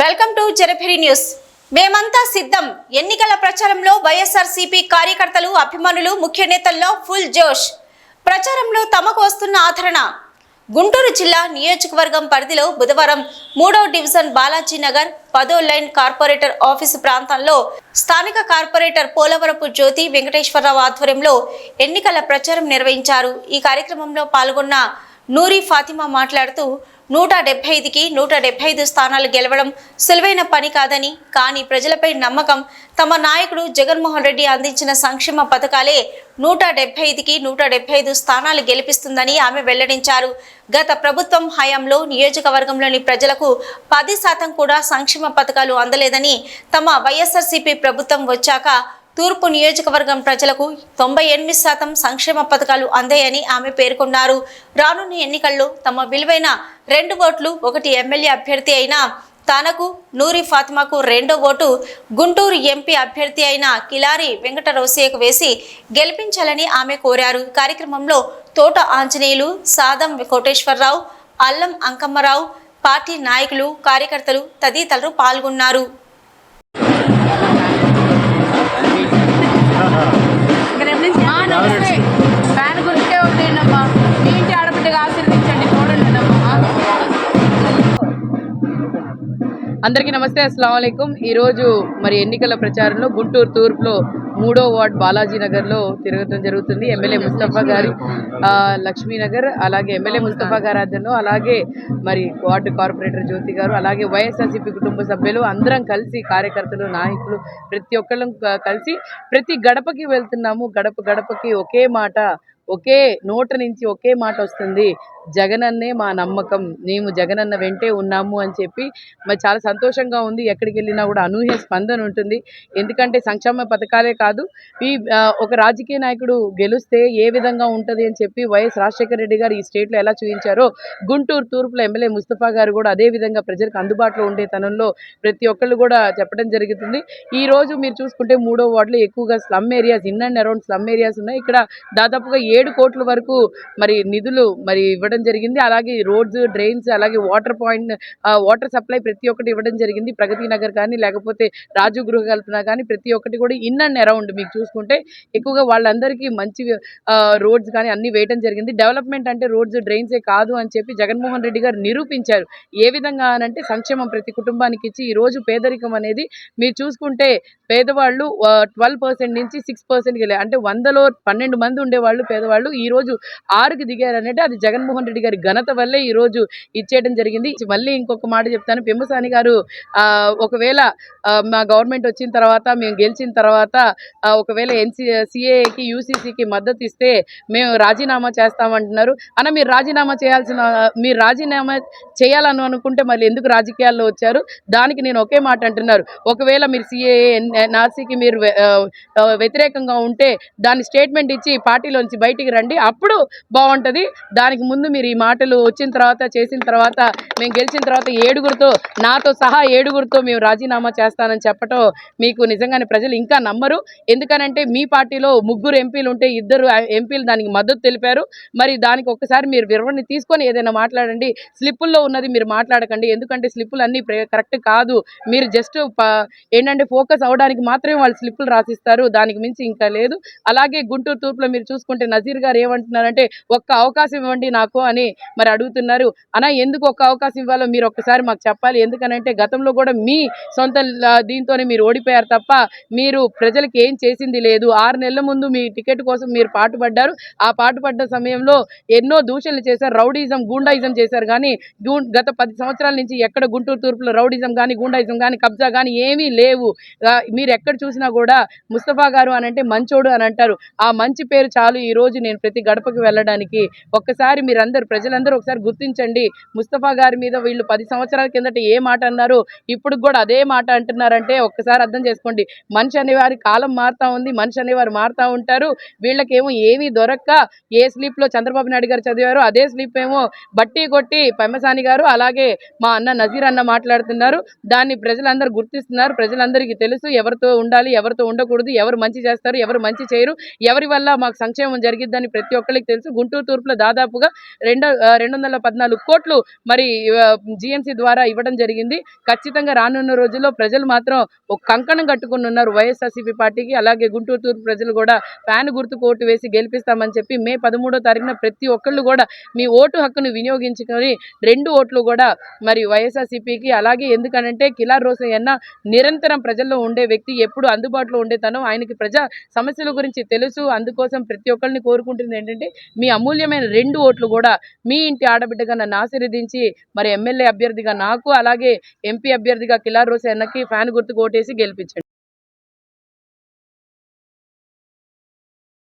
Welcome to జరఫిరి news. మేమంతా సిద్ధం. ఎన్నికల ప్రచారంలో వైఎస్ఆర్ సిపి కార్యకర్తలు అభిమానులు ముఖ్య నేతల్లో ఫుల్ జోష్. ప్రచారంలో తమకు వస్తున్న ఆదరణ. గుంటూరు జిల్లా నియోజకవర్గం పరిధిలో బుధవారం మూడో డివిజన్ బాలాజీనగర్ పదో లైన్ కార్పొరేటర్ ఆఫీసు ప్రాంతంలో స్థానిక కార్పొరేటర్ పోలవరపు జ్యోతి వెంకటేశ్వరరావు ఆధ్వర్యంలో ఎన్నికల ప్రచారం నిర్వహించారు. ఈ కార్యక్రమంలో పాల్గొన్న నూరి ఫాతిమా మాట్లాడుతూ నూట డెబ్బై ఐదుకి నూట డెబ్బై ఐదు స్థానాలు గెలవడం సులువైన పని కాదని కానీ ప్రజలపై నమ్మకం తమ నాయకుడు జగన్మోహన్ రెడ్డి అందించిన సంక్షేమ పథకాలే నూట డెబ్బై ఐదుకి నూట డెబ్బై ఐదు స్థానాలు గెలిపిస్తుందని ఆమె వెల్లడించారు. గత ప్రభుత్వం హయాంలో నియోజకవర్గంలోని ప్రజలకు పది శాతం కూడా సంక్షేమ పథకాలు అందలేదని తమ వైఎస్ఆర్సీపీ ప్రభుత్వం వచ్చాక తూర్పు నియోజకవర్గం ప్రజలకు తొంభై ఎనిమిది శాతం సంక్షేమ పథకాలు అందాయని ఆమె పేర్కొన్నారు. రానున్న ఎన్నికల్లో తమ విలువైన రెండు ఓట్లు ఒకటి ఎమ్మెల్యే అభ్యర్థి అయిన తనకు నూరి ఫాతిమాకు రెండో ఓటు గుంటూరు ఎంపీ అభ్యర్థి అయిన కిలారి వెంకట రోసియకు వేసి గెలిపించాలని ఆమె కోరారు. కార్యక్రమంలో తోట ఆంజనేయులు సాదం కోటేశ్వరరావు అల్లం అంకమ్మరావు పార్టీ నాయకులు కార్యకర్తలు తదితరులు పాల్గొన్నారు. ఫ్యాన్ గుర్తే ఒకటేనమ్మా మీ ఇంటి ఆడబిడ్డగా ఆశీర్వదించండి చూడండి అందరికీ నమస్తే అస్సలం అయికం ఈరోజు మరి ఎన్నికల ప్రచారంలో గుంటూరు తూర్పులో మూడో వార్డ్ బాలాజీ నగర్లో తిరగడం జరుగుతుంది. ఎమ్మెల్యే ముస్తఫా గారి లక్ష్మీనగర్ అలాగే ఎమ్మెల్యే ముస్తఫా గారి ఆధ్వర్యంలో అలాగే మరి వార్డు కార్పొరేటర్ జ్యోతి గారు అలాగే వైఎస్ఆర్సీపీ కుటుంబ సభ్యులు అందరం కలిసి కార్యకర్తలు నాయకులు ప్రతి ఒక్కళ్ళం కలిసి ప్రతి గడపకి వెళ్తున్నాము. గడప గడపకి ఒకే మాట ఒకే నోట నుంచి ఒకే మాట వస్తుంది. జగనన్నే మా నమ్మకం. మేము జగనన్న వెంటే ఉన్నాము అని చెప్పి మరి చాలా సంతోషంగా ఉంది. ఎక్కడికి వెళ్ళినా కూడా అనూహ్య స్పందన ఉంటుంది. ఎందుకంటే సంక్షేమ పథకాలే కాదు. ఈ ఒక రాజకీయ నాయకుడు గెలిస్తే ఏ విధంగా ఉంటుంది అని చెప్పి వైఎస్ రాజశేఖర రెడ్డి గారు ఈ స్టేట్లో ఎలా చూపించారో గుంటూరు తూర్పులో ఎమ్మెల్యే ముస్తఫా గారు కూడా అదే విధంగా ప్రజలకు అందుబాటులో ఉండే తనంలో ప్రతి ఒక్కళ్ళు కూడా చెప్పడం జరుగుతుంది. ఈ రోజు మీరు చూసుకుంటే మూడో వార్డులో ఎక్కువగా slum areas in and around slum areas ఉన్నాయి. ఇక్కడ దాదాపుగా ఏడు కోట్ల వరకు మరి నిధులు మరి ఇవ్వడం జరిగింది. అలాగే రోడ్స్ డ్రైన్స్ అలాగే వాటర్ పాయింట్ వాటర్ సప్లై ప్రతి ఒక్కటి ఇవ్వడం జరిగింది. ప్రగతి నగర్ కానీ లేకపోతే రాజు గృహ కల్పన కానీ ప్రతి ఒక్కటి కూడా ఇన్ అండ్ అరౌండ్ మీకు చూసుకుంటే ఎక్కువగా వాళ్ళందరికీ మంచి రోడ్స్ కానీ అన్ని వేయడం జరిగింది. డెవలప్మెంట్ అంటే రోడ్స్ డ్రైన్సే కాదు అని చెప్పి జగన్మోహన్ రెడ్డి గారు నిరూపించారు. ఏ విధంగా అనంటే సంక్షేమం ప్రతి కుటుంబానికి ఇచ్చి ఈ రోజు పేదరికం అనేది మీరు చూసుకుంటే పేదవాళ్ళు ట్వెల్వ్ పర్సెంట్ నుంచి సిక్స్ పర్సెంట్కి వెళ్ళారు అంటే వందలో పన్నెండు మంది ఉండేవాళ్ళు పేదవాళ్ళు. ఈ రోజు ఆరుకి దిగారంటే అది జగన్మోహన్ రెడ్డి గారి ఘనత వల్లే ఈ రోజు ఇచ్చేయడం జరిగింది. మళ్ళీ ఇంకొక మాట చెప్తాను. పెంబసాని గారు ఒకవేళ మా గవర్నమెంట్ వచ్చిన తర్వాత మేము గెలిచిన తర్వాత ఒకవేళ ఎన్సీ సిఏకి యూసీసీకి మద్దతు ఇస్తే మేము రాజీనామా చేస్తామంటున్నారు. అన్న మీరు రాజీనామా చేయాల్సిన మీరు రాజీనామా చేయాలని అనుకుంటే మళ్ళీ ఎందుకు రాజకీయాల్లో వచ్చారు? దానికి నేను ఒకే మాట అంటున్నారు. ఒకవేళ మీరు సిఏఏ నాసీకి మీరు వ్యతిరేకంగా ఉంటే దాని స్టేట్మెంట్ ఇచ్చి పార్టీలోంచి బయటికి రండి. అప్పుడు బాగుంటుంది. దానికి ముందు మీరు ఈ మాటలు వచ్చిన తర్వాత చేసిన తర్వాత మేము గెలిచిన తర్వాత ఏడుగురితో నాతో సహా ఏడుగురితో మేము రాజీనామా చేస్తానని చెప్పటం మీకు నిజంగానే ప్రజలు ఇంకా నమ్మరు. ఎందుకనంటే మీ పార్టీలో ముగ్గురు ఎంపీలు ఉంటే ఇద్దరు ఎంపీలు దానికి మద్దతు తెలిపారు. మరి దానికి ఒక్కసారి మీరు వివరణ తీసుకొని ఏదైనా మాట్లాడండి. స్లిప్పుల్లో ఉన్నది మీరు మాట్లాడకండి. ఎందుకంటే స్లిప్పులు అన్నీ కరెక్ట్ కాదు. మీరు జస్ట్ ఏంటంటే ఫోకస్ అవడానికి మాత్రమే వాళ్ళు స్లిప్పులు రాసిస్తారు. దానికి మించి ఇంకా లేదు. అలాగే గుంటూరు తూర్పులో మీరు చూసుకుంటే నజీర్ గారు ఏమంటున్నారంటే ఒక్క అవకాశం ఇవ్వండి నాకు అని మరి అడుగుతున్నారు. అనా ఎందుకు ఒక్క అవకాశం ఇవ్వాలో మీరు ఒక్కసారి మాకు చెప్పాలి. ఎందుకనంటే గతంలో కూడా మీ సొంత దీంతోనే మీరు ఓడిపోయారు తప్ప మీరు ప్రజలకు ఏం చేసింది లేదు. ఆరు నెలల ముందు మీ టికెట్ కోసం మీరు పాటుపడ్డారు. ఆ పాటుపడ్డ సమయంలో ఎన్నో దూషణలు చేశారు. రౌడీజం గూండాయిజం చేశారు కానీ గత పది సంవత్సరాల నుంచి ఎక్కడ గుంటూరు తూర్పులో రౌడీజం కానీ గూండాయిజం కానీ కబ్జా కానీ ఏమీ లేవు. మీరు ఎక్కడ చూసినా కూడా ముస్తఫా గారు అని అంటే మంచోడు అని అంటారు. ఆ మంచి పేరు చాలు ఈరోజు నేను ప్రతి గడపకి వెళ్ళడానికి. ఒక్కసారి మీరందరూ ప్రజలందరూ ఒకసారి గుర్తించండి. ముస్తఫా గారు మీద వీళ్ళు పది సంవత్సరాల కిందట ఏ మాట అన్నారు? ఇప్పుడు కూడా అదే మాట అంటున్నారంటే ఒక్కసారి అర్థం చేసుకోండి. మనిషి అనేవారి కాలం మారుతా ఉంది మనిషి అనేవారు మారుతా ఉంటారు. వీళ్ళకేమో ఏమీ దొరక్క. ఏ స్లీప్లో చంద్రబాబు నాయుడు గారు చదివారు అదే స్లీప్ ఏమో బట్టి కొట్టి పెమ్మసాని గారు అలాగే మా అన్న నజీర్ అన్న మాట్లాడుతున్నారు. దాన్ని ప్రజలందరూ గుర్తిస్తున్నారు. ప్రజలందరికీ తెలుసు. ఎవరితో ఉండాలి ఎవరితో ఉండకూడదు ఎవరు మంచి చేస్తారు ఎవరు మంచి చేయరు. ఎవరి వల్ల మాకు సంక్షేమం జరిగిద్దని ప్రతి ఒక్కరికి తెలుసు. గుంటూరు తూర్పులో దాదాపుగా రెండు రెండు వందల పద్నాలుగు కోట్లు మరి జిఎంసి ద్వారా ఇవ్వడం జరిగింది. ఖచ్చితంగా రానున్న రోజుల్లో ప్రజలు మాత్రం ఒక కంకణం కట్టుకుని ఉన్నారు వైఎస్ఆర్సీపీ పార్టీకి. అలాగే గుంటూరు తూర్పు ప్రజలు కూడా ఫ్యాన్ గుర్తు ఓటు వేసి గెలిపిస్తామని చెప్పి మే పదమూడో తారీఖున ప్రతి ఒక్కళ్ళు కూడా మీ ఓటు హక్కును వినియోగించుకొని రెండు ఓట్లు కూడా మరి వైఎస్ఆర్సీపీకి. అలాగే ఎందుకనంటే కిలార్ రోసయ్యన్న నిరంతరం ప్రజల్లో ఉండే వ్యక్తి ఎప్పుడు అందుబాటులో ఉండే తను. ఆయనకి ప్రజా సమస్యల గురించి తెలుసు. అందుకోసం ప్రతి ఒక్కరిని కోరుకుంటుంది ఏంటంటే మీ అమూల్యమైన రెండు ఓట్లు కూడా మీ ఇంటి ఆడబిడ్డగా నన్ను ఆశీర్వదించి మరి ఎమ్మెల్యే అభ్యర్థిగా నాకు అలాగే ఎంపీ అభ్యర్థిగా కిలార్ రోసయ్యన్నకి ఫ్యాన్ గుర్తుకు ఓటేసి గెలిపించండి.